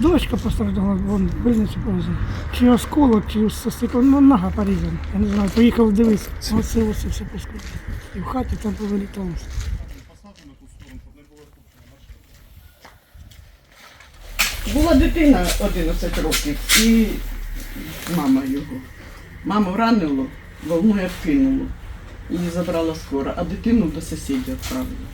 Дочка пострадала, вон в больницю повезли. Чи осколок, чи со ну нога порізана. Я не знаю, поїхав дивитися. Оце оце все поскочило. І в хаті там повилітало. Була дитина 11 років і мама його. Маму ранило, волною кинуло. Її забрала скоро, а дитину до сусідів відправила.